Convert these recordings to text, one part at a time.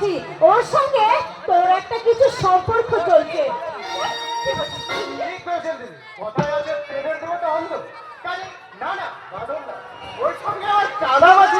পাচ্ছি ওর সঙ্গে তোর একটা কিছু সম্পর্ক চলছে। কথায় আছে না না ওর সঙ্গে আর চাঁদাবাজি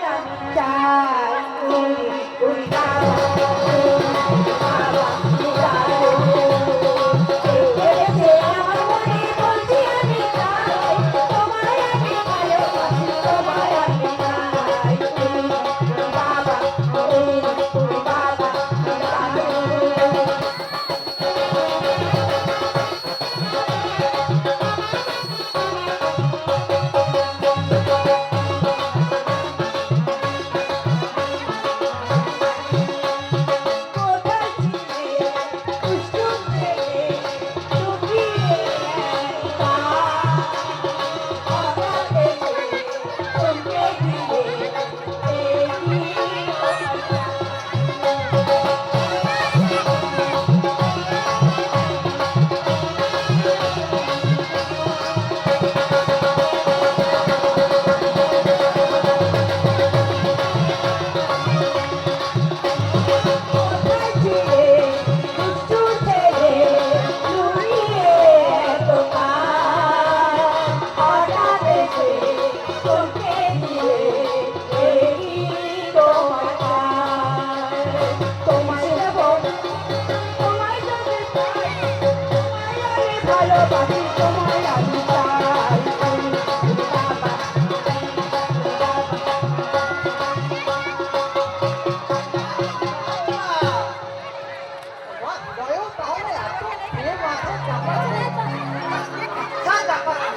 要有道理走别管走咱们走咱们走咱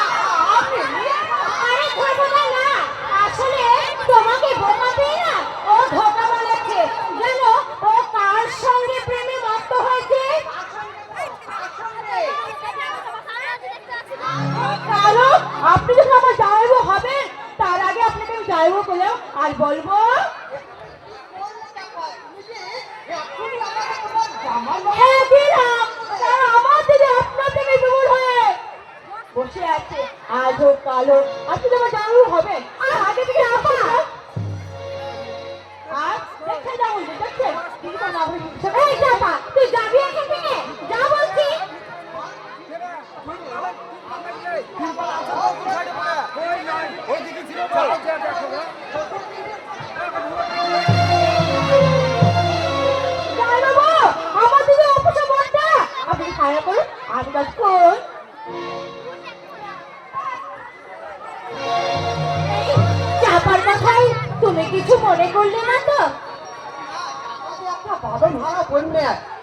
们 আজ হোক কাল হোক আজকে তোমার জানানো হবে আর আগে থেকে না মনে করলে না তো?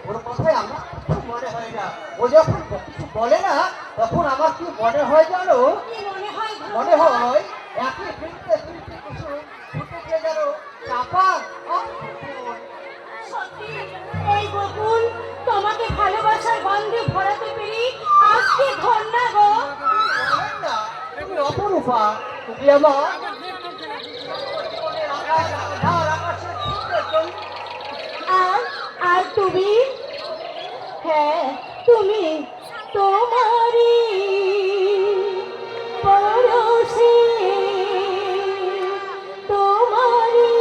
ওর কথাই আমার কিছু মনে হয় না। ও যখন কিছু বলে না তখন আমার কি মনে হয় জানো? মনে হয় একই ফিরতে ফিরতে কিছু ফুটে গেল। চাপা এই বকুল তোমাকে ভালোবাসার গন্ধে ভরাতে পেরে আজকে ধন্যা গো। অপরূপা তুমি আমার তুমি? হ্যাঁ তুমি তোমারই পরশে তোমারই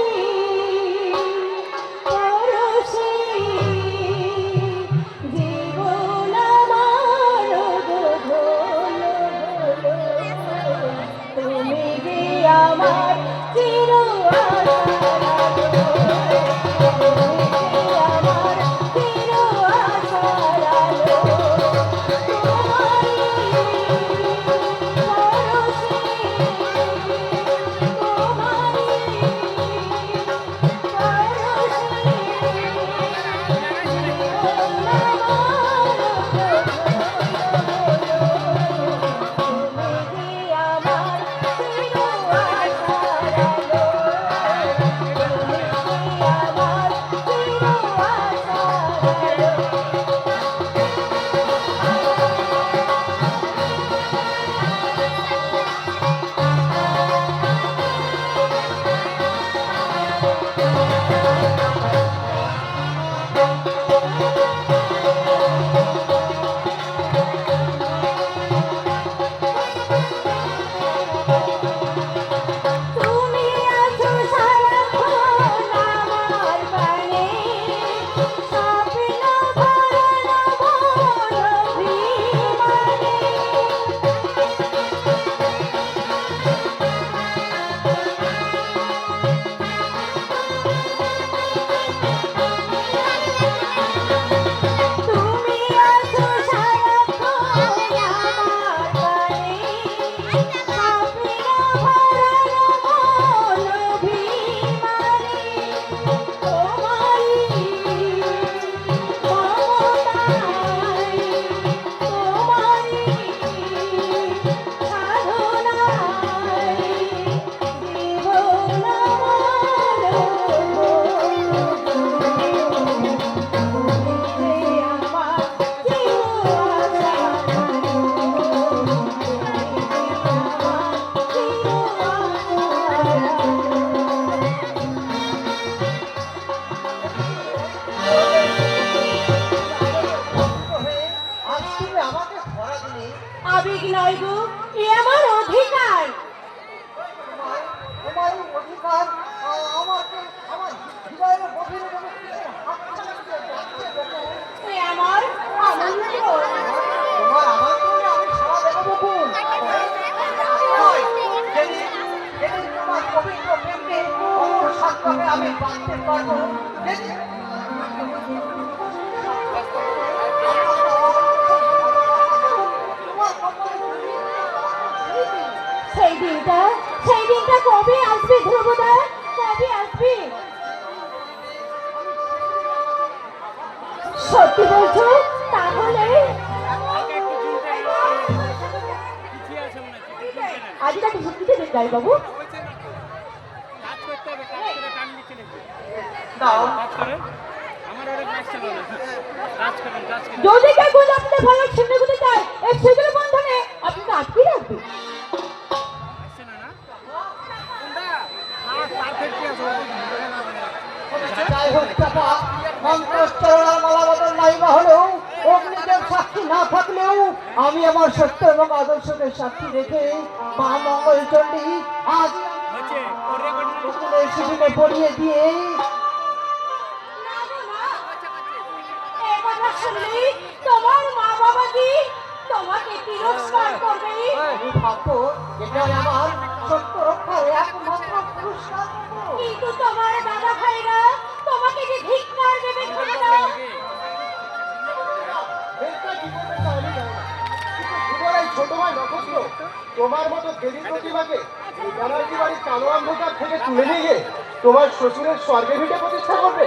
পরশে জীবন আমার তুমি আমার চির অমর আমি বাঁধতে পারব সেই দিনটা সেই দিনটা কবে আসবে ধ্রুবদা? কবে আসবে? সত্যি বলছো? তাহলে আজ একটা সত্যিতে দেখলাই বাবু। যদি কেউ আপনার ভালো ছিন্ন করতে চায় এই বন্ধনে আটকে রাখবে যাই হোক চাপা হলেও অগ্নিদেব সাক্ষী না থাকলেও আমি আমার সত্য এবং আদর্শকে সাক্ষী রেখে মা মঙ্গল চণ্ডী আজ হচ্ছে ওর রেকর্ডিং শিবিরে পড়িয়ে দিয়ে তোমার মা বাবা কি? তোমাকে তিরস্কার করবে? আমি ভাববো আমার সত্য রক্ষার একমাত্র পুরস্কার কিন্তু তোমার দাদা ভাইরা তোমাকে যে ধিক্কার দেবে শুনে দাও। এটা জীবনে চাইলে যায় না। কিন্তু জীবনের ছোট ভাই নক্ষত্র তোমার মতো দেবী প্রতিমাকে এই বাড়ির কালো অন্ধকার থেকে তুলে নিয়ে তোমার শ্বশুরের স্বর্গে ভিটে প্রতিষ্ঠা করবে।